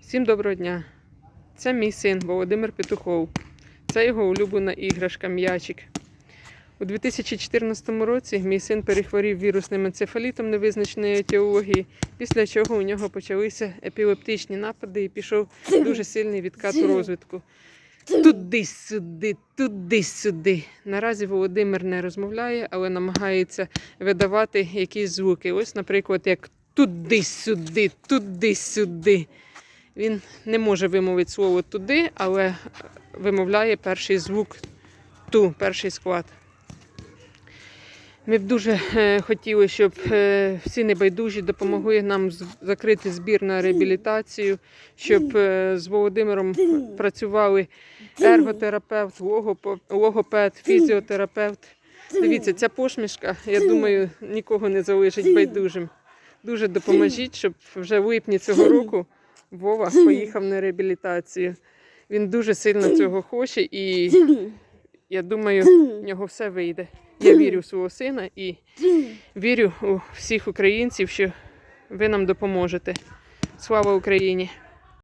Всім доброго дня. Це мій син Володимир Петухов. Це його улюблена іграшка м'ячик. У 2014 році мій син перехворів вірусним енцефалітом невизначеної етіології, після чого у нього почалися епілептичні напади і пішов дуже сильний відкат у розвитку. Туди-сюди, туди-сюди. Наразі Володимир не розмовляє, але намагається видавати якісь звуки. Ось, наприклад, як туди-сюди, туди-сюди. Він не може вимовити слово туди, але вимовляє перший звук ту, перший склад. Ми б дуже е, хотіли, щоб е, всі небайдужі допомогли нам закрити збір на реабілітацію, щоб е, з Володимиром працювали ерготерапевт, логопед, фізіотерапевт. Дивіться, ця посмішка, я думаю, нікого не залишить байдужим. Дуже допоможіть, щоб вже в липні цього року Вова поїхав на реабілітацію. Він дуже сильно цього хоче і я думаю, в нього все вийде. Я вірю в свого сина і вірю у всіх українців, що ви нам допоможете. Слава Україні!